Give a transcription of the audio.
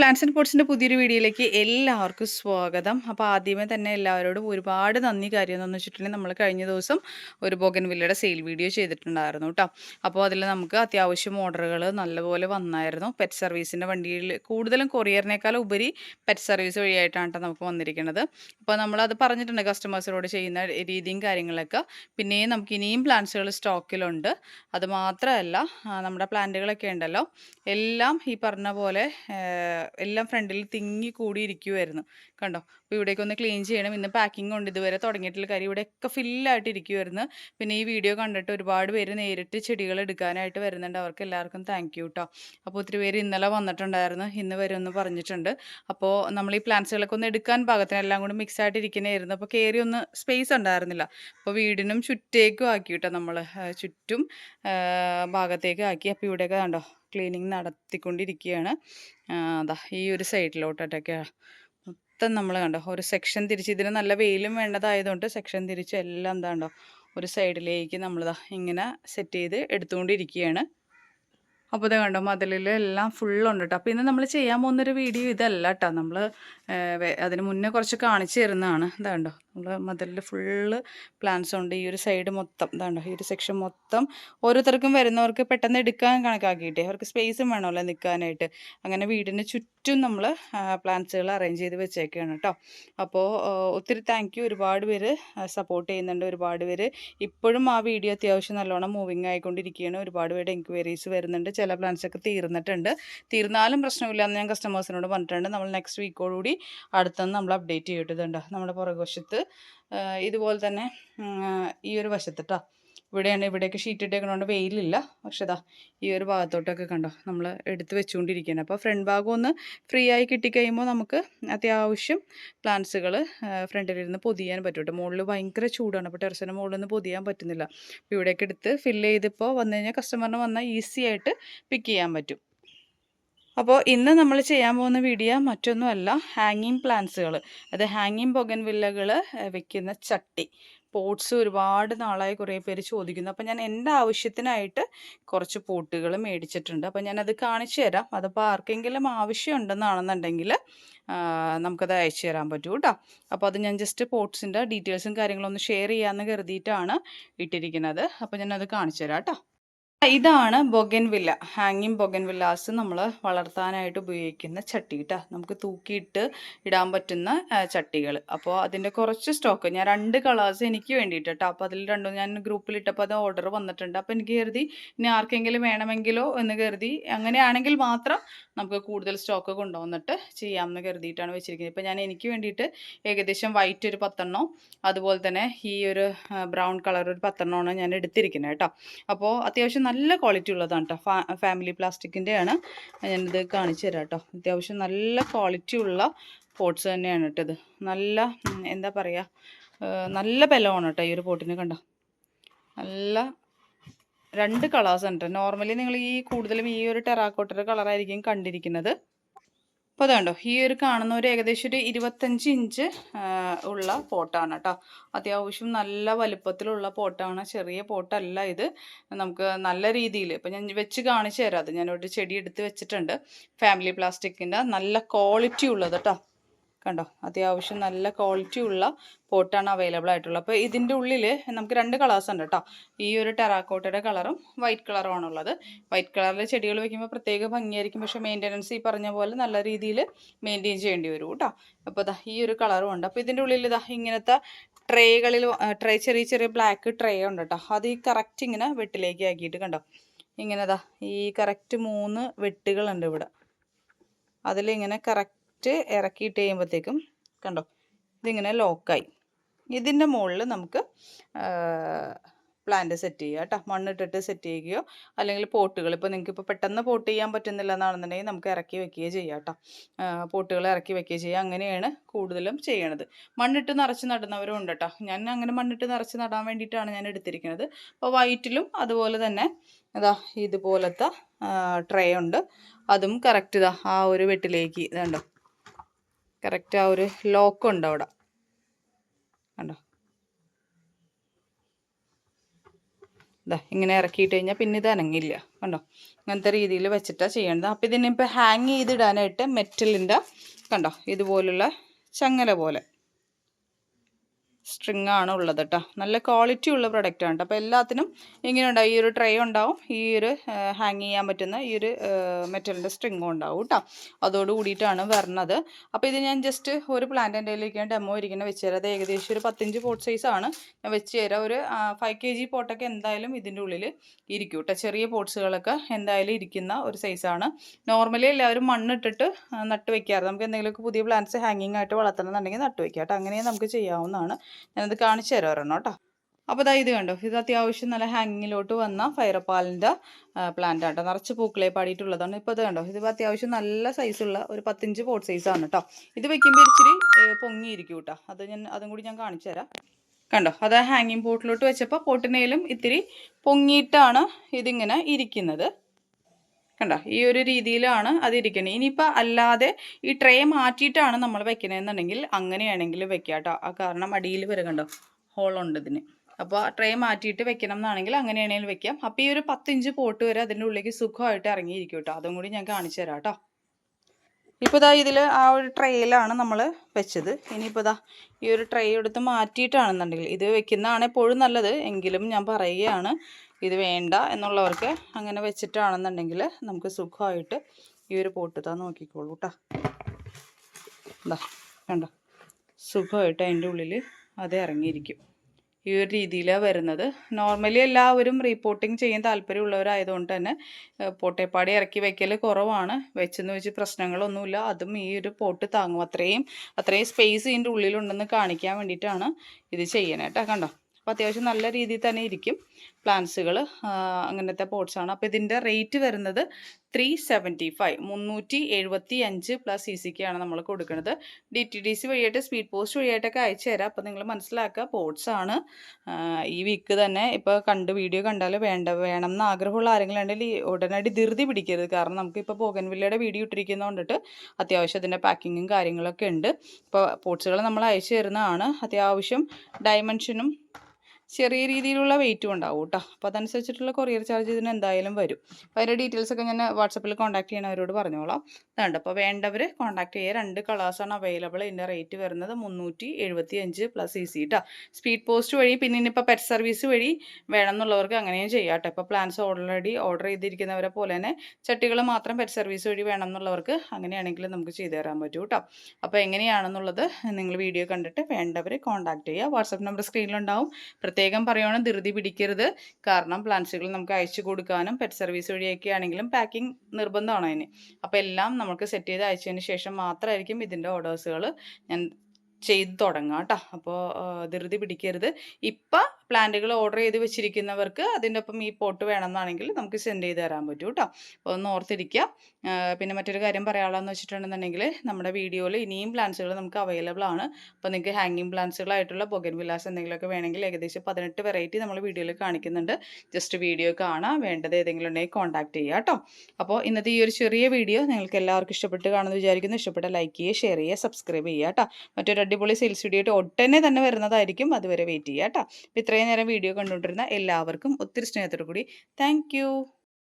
Plants and പോട്ട്സിന്റെ പുതിയൊരു വീഡിയോയിലേക്ക് എല്ലാവർക്കും സ്വാഗതം. അപ്പോൾ ആദ്യമേ തന്നെ എല്ലാവരോടും ഒരുപാട് നന്ദി. കാര്യം എന്ന് വെച്ചിട്ടുണ്ടെങ്കിൽ നമ്മൾ കഴിഞ്ഞ ദിവസം ഒരു ബോഗൻ വില്ലയുടെ സെയിൽ വീഡിയോ ചെയ്തിട്ടുണ്ടായിരുന്നു കേട്ടോ അപ്പോൾ അതിൽ നമുക്ക് അത്യാവശ്യം ഓർഡറുകൾ നല്ലപോലെ വന്നായിരുന്നു. പെറ്റ് സർവീസിന്റെ വണ്ടിയിൽ കൂടുതലും കൊറിയറിനേക്കാൾ ഉപരി പെറ്റ് സർവീസ് വഴിയായിട്ടാണ് നമുക്ക് വന്നിരിക്കുന്നത്. അപ്പോൾ നമ്മളത് പറഞ്ഞിട്ടുണ്ട് കസ്റ്റമേഴ്സിനോട് ചെയ്യുന്ന രീതിയും കാര്യങ്ങളൊക്കെ. പിന്നെയും നമുക്ക് ഇനിയും പ്ലാന്റ്സുകൾ സ്റ്റോക്കിലുണ്ട് അത് മാത്രമല്ല നമ്മുടെ പ്ലാന്റുകളൊക്കെ ഉണ്ടല്ലോ. എല്ലാം ഈ പറഞ്ഞ പോലെ എല്ലാം ഫ്രണ്ടിൽ തിങ്ങി കൂടി ഇരിക്കുമായിരുന്നു കണ്ടോ? അപ്പോൾ ഇവിടേക്ക് ഒന്ന് ക്ലീൻ ചെയ്യണം. ഇന്ന് പാക്കിംഗ് കൊണ്ട് ഇതുവരെ തുടങ്ങിയിട്ടുള്ള കാര്യം. ഇവിടെയൊക്കെ ഫില്ലായിട്ട് ഇരിക്കുമായിരുന്നു പിന്നെ ഈ വീഡിയോ കണ്ടിട്ട് ഒരുപാട് പേര് നേരിട്ട് ചെടികൾ എടുക്കാനായിട്ട് വരുന്നുണ്ട്. അവർക്ക് എല്ലാവർക്കും താങ്ക് യു കേട്ടോ അപ്പോൾ ഒത്തിരി പേര് ഇന്നലെ വന്നിട്ടുണ്ടായിരുന്നു. ഇന്ന് വരുമെന്ന് പറഞ്ഞിട്ടുണ്ട്. അപ്പോൾ നമ്മൾ ഈ പ്ലാന്റ്സുകളൊക്കെ ഒന്ന് എടുക്കാൻ പാകത്തിന് എല്ലാം കൂടി മിക്സ് ആയിട്ട് ഇരിക്കുന്നതായിരുന്നു അപ്പോൾ കയറി ഒന്ന് സ്പേസ് ഉണ്ടായിരുന്നില്ല. അപ്പോൾ വീടിനും ചുറ്റേക്കും ആക്കി കേട്ടോ നമ്മൾ ചുറ്റും ഭാഗത്തേക്ക് ആക്കി. അപ്പോൾ ഇവിടെയൊക്കെ കണ്ടോ? ക്ലീനിങ് നടത്തിക്കൊണ്ടിരിക്കുകയാണ് അതാ ഈ ഒരു സൈഡിലോട്ടൊക്കെ മൊത്തം നമ്മൾ കണ്ടോ ഒരു സെക്ഷൻ തിരിച്ച് ഇതിന് നല്ല വെയിലും വേണ്ടതായതുകൊണ്ട് സെക്ഷൻ തിരിച്ച് എല്ലാം എന്താ കണ്ടോ ഒരു സൈഡിലേക്ക് നമ്മളിതാ ഇങ്ങനെ സെറ്റ് ചെയ്ത് എടുത്തുകൊണ്ടിരിക്കുകയാണ് അപ്പോൾ ഇത് കണ്ടോ മതിലിൽ എല്ലാം ഫുള്ളുണ്ട് കേട്ടോ അപ്പോൾ ഇന്ന് നമ്മൾ ചെയ്യാൻ പോകുന്നൊരു വീഡിയോ ഇതല്ല കേട്ടോ നമ്മൾ അതിന് മുന്നേ കുറച്ച് കാണിച്ചു തരുന്നതാണ് ഇതാ കണ്ടോ. നമ്മൾ മതിലിൽ ഫുള്ള് പ്ലാന്റ്സ് ഉണ്ട്. ഈ ഒരു സൈഡ് മൊത്തം ഇതാണ്ടോ ഈ ഒരു സെക്ഷൻ മൊത്തം ഓരോരുത്തർക്കും വരുന്നവർക്ക് പെട്ടെന്ന് എടുക്കാൻ കണക്കാക്കിയിട്ടേ. അവർക്ക് സ്പേസും വേണമല്ലോ നിൽക്കാനായിട്ട്. അങ്ങനെ വീടിന് ചുറ്റും നമ്മൾ പ്ലാന്റ്സുകൾ അറേഞ്ച് ചെയ്ത് വെച്ചേക്കാണ് കേട്ടോ അപ്പോൾ ഒത്തിരി താങ്ക് യു ഒരുപാട് പേര് സപ്പോർട്ട് ചെയ്യുന്നുണ്ട് ഒരുപാട് പേര്. ഇപ്പോഴും ആ വീഡിയോ അത്യാവശ്യം നല്ലോണം മൂവിങ് ആയിക്കൊണ്ടിരിക്കുകയാണ്. ഒരുപാട് പേര് എൻക്വയറീസ് വരുന്നുണ്ട്. ചില പ്ലാന്റ്സ് ഒക്കെ തീർന്നിട്ടുണ്ട്. തീർന്നാലും പ്രശ്നമില്ല എന്ന് ഞാൻ കസ്റ്റമേഴ്സിനോട് പറഞ്ഞിട്ടുണ്ട്. നമ്മൾ നെക്സ്റ്റ് വീക്കോടുകൂടി അടുത്തുനിന്ന് നമ്മൾ അപ്ഡേറ്റ് ചെയ്തിട്ടുണ്ട് നമ്മുടെ പുറകുവശത്ത് ഇതുപോലെ തന്നെ ഈ ഒരു വശത്ത് ട്ടോ. ഇവിടെയാണ് ഇവിടെയൊക്കെ ഷീറ്റ് ഇട്ടേക്കണോണ്ട് വെയിലില്ല. പക്ഷെ ഇതാ ഈ ഒരു ഭാഗത്തോട്ടൊക്കെ കണ്ടോ നമ്മൾ എടുത്ത് വെച്ചുകൊണ്ടിരിക്കുകയാണ് അപ്പോൾ ഫ്രണ്ട് ഭാഗം ഒന്ന് ഫ്രീ ആയി കിട്ടിക്കഴിയുമ്പോൾ നമുക്ക് അത്യാവശ്യം പ്ലാന്റ്സുകൾ ഫ്രണ്ടിലിരുന്ന് പൊതിയാൻ പറ്റും കേട്ടോ മുകളിൽ ഭയങ്കര ചൂടാണ്. അപ്പോൾ ടെറസിന്റെ മുകളിൽ നിന്ന് പൊതിയാൻ പറ്റുന്നില്ല. അപ്പോൾ ഇവിടെയൊക്കെ എടുത്ത് ഫില്ല് ചെയ്തിപ്പോൾ വന്നു കഴിഞ്ഞാൽ കസ്റ്റമറിന് വന്നാൽ ഈസി ആയിട്ട് പിക്ക് ചെയ്യാൻ പറ്റും. അപ്പോൾ ഇന്ന് നമ്മൾ ചെയ്യാൻ പോകുന്ന വീഡിയോ മറ്റൊന്നുമല്ല ഹാങ്ങിങ് പ്ലാന്റ്സുകൾ അത് ഹാങ്ങിങ് പൊകൻ വില്ലകൾ വെക്കുന്ന ചട്ടി. പോട്ട്സ് ഒരുപാട് നാളായി കുറേ പേര് ചോദിക്കുന്നു. അപ്പം ഞാൻ എന്റെ ആവശ്യത്തിനായിട്ട് കുറച്ച് പോട്ടുകൾ മേടിച്ചിട്ടുണ്ട്. അപ്പം ഞാനത് കാണിച്ചു തരാം. അതിപ്പോൾ ആർക്കെങ്കിലും ആവശ്യമുണ്ടെന്നാണെന്നുണ്ടെങ്കിൽ നമുക്കത് അയച്ചു തരാൻ പറ്റൂ കേട്ടോ. അപ്പോൾ അത് ഞാൻ ജസ്റ്റ് പോട്ട്സിന്റെ ഡീറ്റെയിൽസും കാര്യങ്ങളും ഒന്ന് ഷെയർ ചെയ്യാമെന്ന് കരുതിയിട്ടാണ് ഇട്ടിരിക്കുന്നത്. അപ്പോൾ ഞാനത് കാണിച്ചു തരാം കേട്ടോ. ഇതാണ് ബൊഗൻവില്ല. ഹാങ്ങിങ് ബൊഗൻവില്ലാസ് നമ്മൾ വളർത്താനായിട്ട് ഉപയോഗിക്കുന്ന ചട്ടി കേട്ടോ നമുക്ക് തൂക്കിയിട്ട് ഇടാൻ പറ്റുന്ന ചട്ടികൾ അപ്പോൾ അതിന്റെ കുറച്ച് സ്റ്റോക്ക്. ഞാൻ രണ്ട് കളേഴ്സ് എനിക്ക് വേണ്ടിയിട്ട് അപ്പോൾ അതിൽ രണ്ടും ഞാൻ ഗ്രൂപ്പിലിട്ടപ്പോൾ അത് ഓർഡർ വന്നിട്ടുണ്ട്. അപ്പോൾ എനിക്ക് കരുതി ഇനി ആർക്കെങ്കിലും വേണമെങ്കിലോ എന്ന് കരുതി അങ്ങനെയാണെങ്കിൽ മാത്രം നമുക്ക് കൂടുതൽ സ്റ്റോക്ക് കൊണ്ടുവന്നിട്ട് ചെയ്യാമെന്ന് കരുതിയിട്ടാണ് വെച്ചിരിക്കുന്നത്. ഇപ്പോൾ ഞാൻ എനിക്ക് വേണ്ടിയിട്ട് ഏകദേശം വൈറ്റ് ഒരു പത്തെണ്ണം അതുപോലെ തന്നെ ഈ ഒരു ബ്രൗൺ കളർ ഒരു പത്തെണ്ണമാണ് ഞാൻ എടുത്തിരിക്കുന്നത് കേട്ടോ. അപ്പോൾ അത്യാവശ്യം നല്ല ക്വാളിറ്റി ഉള്ളതാണ് കേട്ടോ ഫാമിലി പ്ലാസ്റ്റിക്കിന്റെയാണ് ഞാനിത് കാണിച്ചു തരാം കേട്ടോ അത്യാവശ്യം നല്ല ക്വാളിറ്റി ഉള്ള പോട്ട്സ് തന്നെയാണ് കേട്ടോ ഇത്. നല്ല എന്താ പറയുക നല്ല ബലമാണ് കേട്ടോ ഈ ഒരു പോട്ടിന് കണ്ടോ? നല്ല രണ്ട് കളേഴ്സ് ഉണ്ട് നോർമലി നിങ്ങൾ ഈ കൂടുതലും ഈ ഒരു ടെറാക്കോട്ടയുടെ കളറായിരിക്കും കണ്ടിരിക്കുന്നത്. അപ്പോൾ കണ്ടോ ഈ ഒരു കാണുന്ന ഒരു ഏകദേശം ഒരു ഇരുപത്തഞ്ച് ഇഞ്ച് ഉള്ള പോട്ടാണ് കേട്ടോ. അത്യാവശ്യം നല്ല വലുപ്പത്തിലുള്ള പോട്ടാണ്. ചെറിയ പോട്ടല്ല ഇത്. നമുക്ക് നല്ല രീതിയിൽ ഇപ്പം ഞാൻ വെച്ച് കാണിച്ചു തരാം. അത് ഞാനൊരു ചെടി എടുത്ത് വെച്ചിട്ടുണ്ട്. ഫാമിലി പ്ലാസ്റ്റിക്കിന്റെ നല്ല ക്വാളിറ്റി ഉള്ളത് കേട്ടോ. കണ്ടോ? അത്യാവശ്യം നല്ല ക്വാളിറ്റി ഉള്ള പോട്ടാണ് അവൈലബിൾ ആയിട്ടുള്ളത്. അപ്പോൾ ഇതിന്റെ ഉള്ളിൽ നമുക്ക് രണ്ട് കളേഴ്സ് ഉണ്ട് കേട്ടോ ഈ ഒരു ടെറാക്കോട്ടയുടെ കളറും വൈറ്റ് കളറും ആണുള്ളത്. വൈറ്റ് കളറിൽ ചെടികൾ വയ്ക്കുമ്പോൾ പ്രത്യേക ഭംഗിയായിരിക്കും. പക്ഷേ മെയിന്റനൻസ് ഈ പറഞ്ഞ പോലെ നല്ല രീതിയിൽ മെയിന്റെയിൻ ചെയ്യേണ്ടി വരും കേട്ടോ അപ്പോൾ ഇതാ ഈ ഒരു കളറും ഉണ്ട്. അപ്പോൾ ഇതിന്റെ ഉള്ളിൽ ഇതാ ഇങ്ങനത്തെ ട്രേകളിൽ ട്രേ ചെറിയ ചെറിയ ബ്ലാക്ക് ട്രേ ഉണ്ട് കേട്ടോ അത് ഈ കറക്റ്റ് ഇങ്ങനെ വെട്ടിലേക്ക് ആക്കിയിട്ട് കണ്ടോ? ഇങ്ങനെതാ ഈ കറക്റ്റ് മൂന്ന് വെട്ടുകളുണ്ട് ഇവിടെ. അതിലിങ്ങനെ കറക്റ്റ് ഇറക്കിയിട്ട് കഴിയുമ്പോഴത്തേക്കും കണ്ടോ ഇതിങ്ങനെ ലോക്കായി. ഇതിന്റെ മുകളിൽ നമുക്ക് പ്ലാന്റ് സെറ്റ് ചെയ്യുക കേട്ടോ മണ്ണിട്ടിട്ട് സെറ്റ് ചെയ്യുകയോ അല്ലെങ്കിൽ പോട്ടുകൾ ഇപ്പോൾ നിങ്ങൾക്ക് ഇപ്പോൾ പെട്ടെന്ന് പോട്ട് ചെയ്യാൻ പറ്റുന്നില്ല എന്നാണെന്നുണ്ടെങ്കിൽ നമുക്ക് ഇറക്കി വെക്കുകയോ ചെയ്യാം കേട്ടോ പോട്ടുകൾ ഇറക്കി വെക്കുകയോ ചെയ്യുക അങ്ങനെയാണ് കൂടുതലും ചെയ്യണത്. മണ്ണിട്ട് നിറച്ച് നടുന്നവരും ഉണ്ട് കേട്ടോ ഞാൻ അങ്ങനെ മണ്ണിട്ട് നിറച്ച് നടാൻ വേണ്ടിയിട്ടാണ് ഞാൻ എടുത്തിരിക്കുന്നത്. അപ്പോൾ വൈറ്റിലും അതുപോലെ തന്നെ ഇതാ ഇതുപോലത്തെ ട്രേ ഉണ്ട്. അതും കറക്റ്റ് ഇതാ ആ ഒരു വെട്ടിലേക്ക് ഇതുണ്ടോ കറക്റ്റ് ആ ഒരു ലോക്ക് ഉണ്ട് അവിടെ. കണ്ടോ? ഇതാ ഇങ്ങനെ ഇറക്കിയിട്ട് കഴിഞ്ഞാൽ പിന്നെ ഇത് അനങ്ങില്ല. കണ്ടോ? അങ്ങനത്തെ രീതിയിൽ വെച്ചിട്ടാണ് ചെയ്യേണ്ടത് അപ്പോൾ ഇതിനിപ്പോൾ ഹാങ് ചെയ്തിടാനായിട്ട് മെറ്റലിന്റെ കണ്ടോ? ഇതുപോലുള്ള ചങ്ങല പോലെ. സ്ട്രിങ് ആണ് ഉള്ളത് കേട്ടോ നല്ല ക്വാളിറ്റി ഉള്ള പ്രൊഡക്റ്റ് ആണ് അപ്പോൾ എല്ലാത്തിനും ഇങ്ങനെ ഉണ്ടാവും. ഈ ഒരു ട്രേ ഉണ്ടാവും. ഈ ഒരു ഹാങ് ചെയ്യാൻ പറ്റുന്ന ഈ ഒരു മെറ്റലിന്റെ സ്ട്രിങ്ങും ഉണ്ടാവും കേട്ടോ അതോട് കൂടിയിട്ടാണ് വരണത്. അപ്പോൾ ഇത് ഞാൻ ജസ്റ്റ് ഒരു പ്ലാന്റിന്റെ കയ്യിലേക്ക് ഡെമോ ഇരിക്കുന്നത് വെച്ച് തരാം. അത് ഏകദേശം ഒരു പത്തഞ്ച് പോട്ട് സൈസാണ് ഞാൻ വെച്ച് തരാം. ഒരു ഫൈവ് കെ ജി പോട്ടൊക്കെ എന്തായാലും ഇതിന്റെ ഉള്ളിൽ ഇരിക്കും കേട്ടോ ചെറിയ പോട്ട്സുകളൊക്കെ എന്തായാലും ഇരിക്കുന്ന ഒരു സൈസാണ് നോർമലി എല്ലാവരും മണ്ണിട്ടിട്ട് നട്ട് വെക്കാറ്. നമുക്ക് എന്തെങ്കിലുമൊക്കെ പുതിയ പ്ലാന്റ്സ് ഹാങ്ങിങ് ആയിട്ട് വളർത്തണമെന്നുണ്ടെങ്കിൽ നട്ട് വെക്കാം കേട്ടോ അങ്ങനെ നമുക്ക് ചെയ്യാവുന്നതാണ്. ഞാനത് കാണിച്ചു തരാം ഒരെണ്ണം കേട്ടോ. അപ്പോൾ ഇതാ ഇത് കണ്ടോ? ഇത് അത്യാവശ്യം നല്ല ഹാങ്ങിങ്ങിലോട്ട് വന്ന ഫൈറപ്പാലിന്റെ പ്ലാന്റ് ആട്ടോ നിറച്ച് പൂക്കളെ പാടിയിട്ടുള്ളതാണ്. ഇപ്പോൾ ഇത് കണ്ടോ? ഇത് അത്യാവശ്യം നല്ല സൈസുള്ള ഒരു പത്തിഞ്ച് പോട്ട് സൈസാണ് കേട്ടോ. ഇത് വെക്കുമ്പോൾ ഇച്ചിരി പൊങ്ങിയിരിക്കും കേട്ടോ. അത് ഞാൻ അതും കൂടി ഞാൻ കാണിച്ചു തരാം. കണ്ടോ? അത് ഹാങ്ങിങ് പോട്ടിലോട്ട് വെച്ചപ്പോൾ പോട്ടിനേലും ഇത്തിരി പൊങ്ങിയിട്ടാണ് ഇതിങ്ങനെ ഇരിക്കുന്നത്. കണ്ടോ? ഈ ഒരു രീതിയിലാണ് അതിരിക്കുന്നത് ഇനിയിപ്പോൾ അല്ലാതെ ഈ ട്രേ മാറ്റിയിട്ടാണ് നമ്മൾ വെക്കുന്നതെന്നുണ്ടെങ്കിൽ അങ്ങനെയാണെങ്കിൽ വെക്കാം കേട്ടോ ആ കാരണം അടിയിൽ വരെ കണ്ടോ? ഹോളുണ്ട് ഇതിന്. അപ്പോൾ ട്രേ മാറ്റിയിട്ട് വെക്കണം എന്നാണെങ്കിൽ അങ്ങനെയാണെങ്കിൽ വെക്കാം. അപ്പോൾ ഈ ഒരു പത്തിഞ്ച് പോട്ട് വരെ അതിന്റെ ഉള്ളിലേക്ക് സുഖമായിട്ട് ഇറങ്ങിയിരിക്കും കേട്ടോ അതും കൂടി ഞാൻ കാണിച്ചു തരാം കേട്ടോ ഇപ്പോൾ ഇതാ ഇതിൽ ആ ഒരു ട്രേയിലാണ് നമ്മൾ വെച്ചത്. ഇനിയിപ്പോൾ ഇതാ ഈ ഒരു ട്രേ എടുത്ത് മാറ്റിയിട്ടാണെന്നുണ്ടെങ്കിൽ ഇത് വെക്കുന്നതാണ് എപ്പോഴും നല്ലത്. എങ്കിലും ഞാൻ പറയുകയാണ് ഇത് വേണ്ട എന്നുള്ളവർക്ക് അങ്ങനെ വെച്ചിട്ടാണെന്നുണ്ടെങ്കിൽ നമുക്ക് സുഖമായിട്ട് ഈ ഒരു പോട്ട് താ നോക്കിക്കോളൂ കേട്ടോ എന്താ കണ്ടോ? സുഖമായിട്ട് അതിന്റെ ഉള്ളിൽ അത് ഇറങ്ങിയിരിക്കും. ഈ ഒരു രീതിയിലാണ് വരുന്നത്. നോർമലി എല്ലാവരും റീപോർട്ടിങ് ചെയ്യാൻ താല്പര്യമുള്ളവരായതുകൊണ്ട് തന്നെ പോട്ടേപ്പാടി ഇറക്കി വെക്കൽ കുറവാണ്. വെച്ചെന്ന് വെച്ച് പ്രശ്നങ്ങളൊന്നുമില്ല. അതും ഈ ഒരു പോട്ട് താങ്ങും. അത്രയും അത്രയും സ്പേസ് ഇതിന്റെ ഉള്ളിലുണ്ടെന്ന് കാണിക്കാൻ വേണ്ടിയിട്ടാണ് ഇത് ചെയ്യണേട്ടാ കണ്ടോ? അപ്പോൾ അത്യാവശ്യം നല്ല രീതിയിൽ തന്നെ ഇരിക്കും. പ്ലാന്റ്സുകൾ അങ്ങനത്തെ പോട്ട്സാണ് അപ്പോൾ ഇതിന്റെ റേറ്റ് വരുന്നത് ത്രീ സെവന്റി ഫൈവ് മുന്നൂറ്റി എഴുപത്തി അഞ്ച് പ്ലസ് സി സിക്കാണ് നമ്മൾ കൊടുക്കുന്നത് ഡി ടി ഡി സി വഴിയായിട്ട് സ്പീഡ് പോസ്റ്റ് വഴിയായിട്ടൊക്കെ അയച്ചു തരാം. അപ്പോൾ നിങ്ങൾ മനസ്സിലാക്കുക പോർട്സ് ആണ്. ഈ വീക്ക് തന്നെ ഇപ്പോൾ കണ്ട് വീഡിയോ കണ്ടാൽ വേണ്ട വേണം എന്ന് ആഗ്രഹമുള്ള ആരെങ്കിലും ഉണ്ടെങ്കിൽ ഉടനടി ധൃതി പിടിക്കരുത്. കാരണം നമുക്ക് ഇപ്പോൾ പോകൻവില്ലയുടെ വീഡിയോ ഇട്ടിരിക്കുന്നത് കൊണ്ടിട്ട് അത്യാവശ്യം അതിന്റെ പാക്കിങ്ങും കാര്യങ്ങളൊക്കെ ഉണ്ട്. ഇപ്പോൾ പോട്ട്സുകൾ നമ്മൾ അയച്ചു തരുന്നതാണ്. അത്യാവശ്യം ഡയമെൻഷനും ചെറിയ രീതിയിലുള്ള വെയിറ്റും ഉണ്ടാവും കേട്ടോ അപ്പോൾ അതനുസരിച്ചിട്ടുള്ള കൊറിയർ ചാർജ് ഇതിന് എന്തായാലും വരും. അപ്പോൾ അതിന്റെ ഡീറ്റെയിൽസ് ഒക്കെ ഞാൻ വാട്സപ്പിൽ കോൺടാക്ട് ചെയ്യണവരോട് പറഞ്ഞോളാം. ഇതുണ്ട് അപ്പോൾ വേണ്ടവർ കോൺടാക്ട് ചെയ്യുക രണ്ട് കളേഴ്സാണ് അവൈലബിൾ ഇതിന്റെ റേറ്റ് വരുന്നത് മുന്നൂറ്റി എഴുപത്തി അഞ്ച് പ്ലസ് ഇ സി കേട്ടോ സ്പീഡ് പോസ്റ്റ് വഴി പിന്നെ ഇനിയിപ്പോൾ പെറ്റ് സർവീസ് വഴി വേണം എന്നുള്ളവർക്ക് അങ്ങനെയും ചെയ്യാം കേട്ടോ ഇപ്പോൾ പ്ലാൻസ് ഓൾറെഡി ഓർഡർ ചെയ്തിരിക്കുന്നവരെ പോലെ തന്നെ ചട്ടികൾ മാത്രം പെറ്റ് സർവീസ് വഴി വേണം എന്നുള്ളവർക്ക് അങ്ങനെയാണെങ്കിൽ നമുക്ക് ചെയ്തു തരാൻ പറ്റും കേട്ടോ അപ്പോൾ എങ്ങനെയാണെന്നുള്ളത് നിങ്ങൾ വീഡിയോ കണ്ടിട്ട് വേണ്ടവർ കോൺടാക്ട് ചെയ്യുക. വാട്സപ്പ് നമ്പർ സ്ക്രീനിലുണ്ടാവും പ്രത്യേകം പറയുകയാണ് ധൃതി പിടിക്കരുത്. കാരണം പ്ലാന്റ്സുകൾ നമുക്ക് അയച്ചു കൊടുക്കാനും പെറ്റ് സർവീസ് വഴിയൊക്കെ ആണെങ്കിലും പാക്കിംഗ് നിർബന്ധമാണ് അതിന്. അപ്പോൾ എല്ലാം നമുക്ക് സെറ്റ് ചെയ്ത് അയച്ചതിന് ശേഷം മാത്രമായിരിക്കും ഇതിന്റെ ഓർഡേഴ്സുകൾ ഞാൻ ചെയ്ത് തുടങ്ങാം കേട്ടോ. അപ്പോൾ ധൃതി പിടിക്കരുത്. ഇപ്പം പ്ലാന്റുകൾ ഓർഡർ ചെയ്ത് വെച്ചിരിക്കുന്നവർക്ക് അതിന്റെ ഒപ്പം ഈ പോട്ട് വേണമെന്നാണെങ്കിൽ നമുക്ക് സെൻഡ് ചെയ്ത് തരാൻ പറ്റും കേട്ടോ. അപ്പോൾ ഒന്ന് ഓർത്തിരിക്കുക. പിന്നെ മറ്റൊരു കാര്യം പറയാനുള്ളതെന്ന് വെച്ചിട്ടുണ്ടെന്നുണ്ടെങ്കിൽ നമ്മുടെ വീഡിയോയിൽ ഇനിയും പ്ലാന്റ്സുകൾ നമുക്ക് അവൈലബിൾ ആണ്. അപ്പോൾ നിങ്ങൾക്ക് ഹാങ്ങിങ് പ്ലാന്റ്സുകളായിട്ടുള്ള ബൊഗൻ വിലാസ് എന്തെങ്കിലുമൊക്കെ വേണമെങ്കിൽ ഏകദേശം പതിനെട്ട് വെറൈറ്റി നമ്മൾ വീഡിയോയിൽ കാണിക്കുന്നുണ്ട്. ജസ്റ്റ് വീഡിയോ കാണാം. വേണ്ടത് ഏതെങ്കിലും ഉണ്ടെങ്കിൽ കോൺടാക്ട് ചെയ്യുക കേട്ടോ. അപ്പോൾ ഇന്നത്തെ ഈ ഒരു ചെറിയ വീഡിയോ നിങ്ങൾക്ക് എല്ലാവർക്കും ഇഷ്ടപ്പെട്ട് കാണുമെന്ന് വിചാരിക്കുന്നു. ഇഷ്ടപ്പെട്ട ലൈക്ക് ചെയ്യുക ഷെയർ ചെയ്യുക സബ്സ്ക്രൈബ് ചെയ്യുക കേട്ടോ. മറ്റൊരു അടിപൊളി സെയിൽസ് വീഡിയോ ആയിട്ട് ഒട്ടനെ തന്നെ വരുന്നതായിരിക്കും. അതുവരെ വെയിറ്റ് ചെയ്യുക കേട്ടോ. അപ്പോൾ ഇത്രയും നേരം വീഡിയോ കണ്ടുകൊണ്ടിരുന്ന എല്ലാവർക്കും ഒത്തിരി സ്നേഹത്തോടു കൂടി താങ്ക്